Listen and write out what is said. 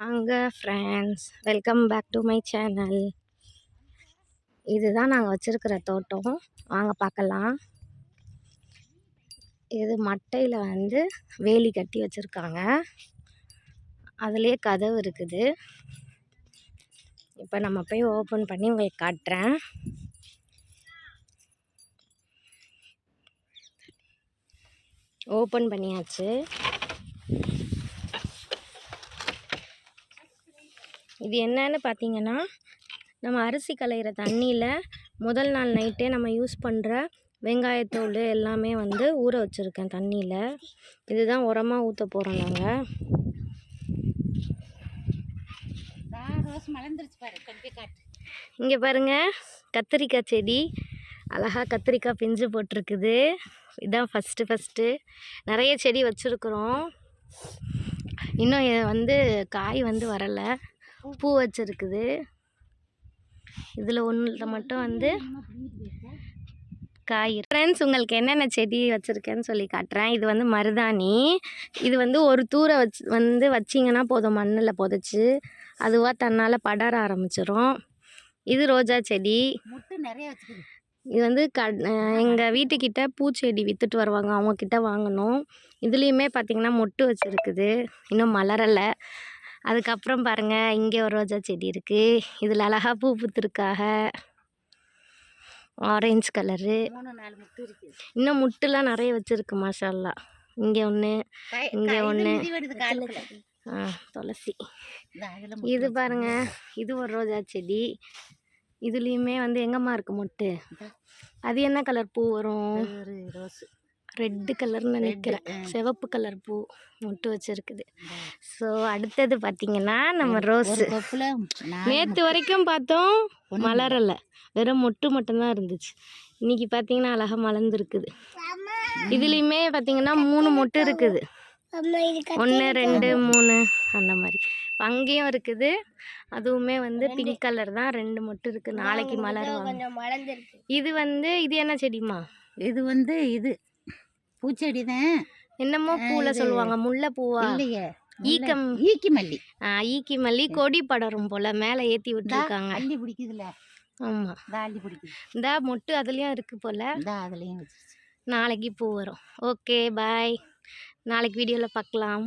வாங்க friends welcome back to my channel இதுதான் நாங்கள் வச்சுருக்கிற தோட்டம். வாங்க பார்க்கலாம் இது மட்டையில் வந்து வேலி கட்டி வச்சுருக்காங்க. அதுலேயே கதவு இருக்குது. இப்போ நம்ம போய் ஓப்பன் பண்ணி உங்களுக்கு காட்டுறேன். ஓப்பன் பண்ணியாச்சு. இது என்னன்னு பார்த்தீங்கன்னா நம்ம அரிசி களையிற தண்ணியில் முதல் நாள் நைட்டே நம்ம யூஸ் பண்ணுற வெங்காயத்தூள் எல்லாமே வந்து ஊற வச்சுருக்கேன் தண்ணியில். இதுதான் உரமாக ஊற்ற போகிறோம் நாங்கள் இங்கே பாருங்க கத்திரிக்காய் செடி. அழகாக கத்திரிக்காய் பிஞ்சு போட்டிருக்குது. இதுதான் ஃபஸ்ட்டு ஃபஸ்ட்டு நிறைய செடி வச்சுருக்குறோம். இன்னும் வந்து காய் வந்து வரலை. பூ வச்சுருக்குது. இதில் ஒன்றில் மட்டும் வந்து காய் ஃப்ரெண்ட்ஸ் உங்களுக்கு என்னென்ன செடி வச்சுருக்கேன்னு சொல்லி காட்டுறேன். இது வந்து மருதாணி. இது வந்து ஒரு தூரை வச்சு வந்து வச்சிங்கன்னா போதும். மண்ணில் புதைச்சி அதுவாக தன்னால் படர ஆரம்பிச்சிரும். இது ரோஜா செடி. இது வந்து க எங்கள் வீட்டுக்கிட்ட பூச்செடி விற்றுட்டு வருவாங்க. அவங்கக்கிட்ட வாங்கினோம் இதுலேயுமே பார்த்திங்கன்னா மொட்டு வச்சுருக்குது. இன்னும் மலரலை. அதுக்கப்புறம் பாருங்கள் இங்கே ஒரு ரோஜா செடி இருக்குது இதில் அழகாக பூ பூத்துருக்காக. ஆரஞ்சு கலரு இருக்குது இன்னும் முட்டுலாம் நிறைய வச்சுருக்கு மாஷால்லா இங்கே ஒன்று இங்க. வருது காலுக்குள்ள. துளசி. இது பாருங்க இது ஒரு ரோஜா செடி. இதுலேயுமே வந்து எங்கம்மா இருக்கு மொட்டு? அது என்ன கலர் பூ வரும்? ரோஸ் ரெட்டு கலர்னு நினைக்கிறேன். சிவப்பு கலர் பூ மொட்டு வச்சுருக்குது. ஸோ அடுத்தது பார்த்தீங்கன்னா நம்ம ரோஸு. நேற்று வரைக்கும் பார்த்தோம் மலரலை. வெறும் மொட்டு மட்டும்தான் இருந்துச்சு. இன்னைக்கு பார்த்தீங்கன்னா அழகாக மலர்ந்துருக்குது. இதுலேயுமே பார்த்தீங்கன்னா மூணு மொட்டு இருக்குது. ஒன்று ரெண்டு மூணு அந்த மாதிரி. இப்ப அங்கேயும் இருக்குது. அதுவுமே வந்து பிங்க் கலர் தான். ரெண்டு மொட்டு இருக்குது நாளைக்கு மலருவாங்க. இது வந்து இது என்ன செடிமா இது வந்து இது பூச்செடி தான் என்னமோ பூவில் சொல்லுவாங்க முல்லை பூவா? இல்லையே ஈக்கம். ஈக்கி மல்லி ஆ, ஈக்கி மல்லி கொடி படரும் போல் மேலே ஏற்றி விட்டுருக்காங்க. அள்ளி பிடிக்குதுல. ஆமாம் இந்த அள்ளி பிடிக்குது. இந்த மொட்டு அதுலேயும் இருக்குது போல். இந்த அதுலேயும் நாளைக்கு பூ வரும். Okay bye. நாளைக்கு வீடியோவில் பார்க்கலாம்